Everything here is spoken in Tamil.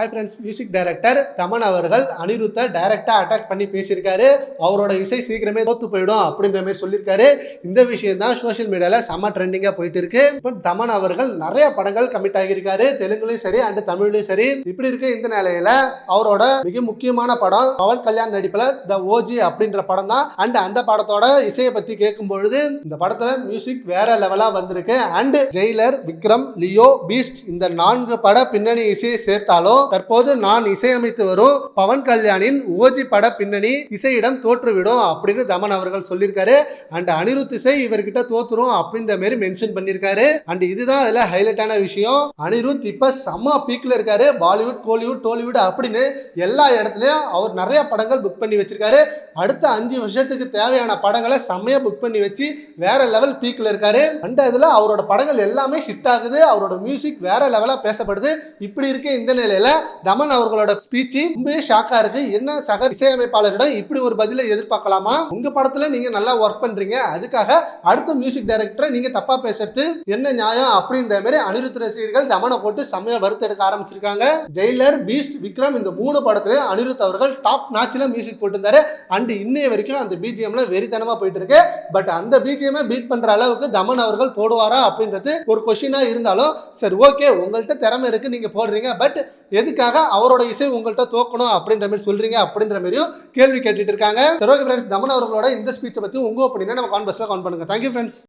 Hi friends music director Thaman அவர்கள் அனிருத்தை டைரக்டாக அட்டாக் பண்ணி பேசியிருக்காரு. அவரோட இசை சீக்கிரமே தோத்து போயிடும் அப்படின்ற மாதிரி சொல்லியிருக்காரு. இந்த விஷயம் தான் சோஷியல் மீடியாவில் செம்ம ட்ரெண்டிங்காக போயிட்டு இருக்கு. இப்போ தமன் அவர்கள் நிறைய படங்கள் கமிட் ஆகியிருக்காரு. தெலுங்குலையும் சரி அண்ட் தமிழ்லையும் சரி. இப்படி இருக்க இந்த நிலையில அவரோட மிக முக்கியமான படம் பவன் கல்யாண் நடிப்பில் த ஓஜி அப்படின்ற படம் தான் அண்ட் அந்த படத்தோட இசையை பற்றி கேட்கும் பொழுது இந்த படத்தில் மியூசிக் வேற லெவலாக வந்திருக்கு. And Jailer Vikram Leo Beast இந்த நான்கு பட பின்னணி இசையை சேர்த்தாலும் தற்போது நான் இசையமைத்து வரும் பவன் கல்யாணின் ஓஜி பட பின்னணி இசையிடம் தோற்றுவிடும் அப்படின்னு தமன் அவர்கள் சொல்லியிருக்காரு. அண்ட் அனிருத் இசை இவர்கிட்ட தோத்துரும் அப்படின்ற மாதிரி மென்ஷன் பண்ணியிருக்காரு. அண்ட் இதுதான் இதுல ஹைலைட்டான விஷயம். அனிருத் இப்ப செம்ம பீக்ல இருக்காரு. பாலிவுட் கோலிவுட் டோலிவுட் அப்படின்னு எல்லா இடத்துலயும் அவர் நிறைய படங்கள் புக் பண்ணி வச்சிருக்காரு. அடுத்த அஞ்சு வருஷத்துக்கு தேவையான படங்களை செம்மையா புக் பண்ணி வச்சு வேற லெவல் பீக்ல இருக்காரு. அண்ட் இதுல அவரோட படங்கள் எல்லாமே ஹிட் ஆகுது. அவரோட மியூசிக் வேற லெவலா பேசப்படுது. இப்படி இருக்க இந்த நிலையில தமன் அவர்களோட ஸ்பீச் ரொம்பவே ஷாக்கா இருக்கு. என்ன சக இசையமைப்பாளரிடம் இப்படி ஒரு பதிலை எதிர்பார்க்கலாமா? உங்க படத்துல நீங்க நல்லா ஒர்க் பண்றீங்க. அதுக்காக அடுத்த மியூசிக் டைரக்டரை நீங்க தப்பா பேசுறது என்ன நியாயம் அப்படின்ற மாதிரி அனிருத் ரசிகர்கள் தமனை போட்டு செம்மையா வறுத்தெடுக்க ஆரம்பிச்சிருக்காங்க. ஜெயிலர் பீஸ்ட் விக்ரம் இந்த மூணு படத்துலயும் அனிருத் அவர்கள் டாப் நாச்சில மியூசிக் போட்டிருந்தாரு. அண்ட் இன்னைய வரைக்கும் அந்த பிஜிஎம்ல வெறித்தனமா போயிட்டு இருக்கு. பட் அந்த பிஜிஎம் பீட் பண்ற அளவுக்கு தமன் அவர்கள் போடுவாரா அப்படின்றது ஒரு கொஸ்டினா இருந்தாலும் சரி ஓகே உங்கள்கிட்ட திறமை இருக்கு நீங்க போடுறீங்க. பட் எதுக்காக அவரோட இசை உங்கள்கிட்ட தோக்கணும் அப்படின்ற மாதிரி சொல்றீங்க அப்படின்ற மாதிரியும் கேள்வி கேட்டுட்டு இருக்காங்க. சரி ஓகே ஃப்ரெண்ட்ஸ் தமன் அவர்களோட இந்த ஸ்பீச்சை பத்தி உங்க ஒப்பீனியனை நம்ம கான்பர்ஸ்ல கான் பண்ணுங்க. Thank you friends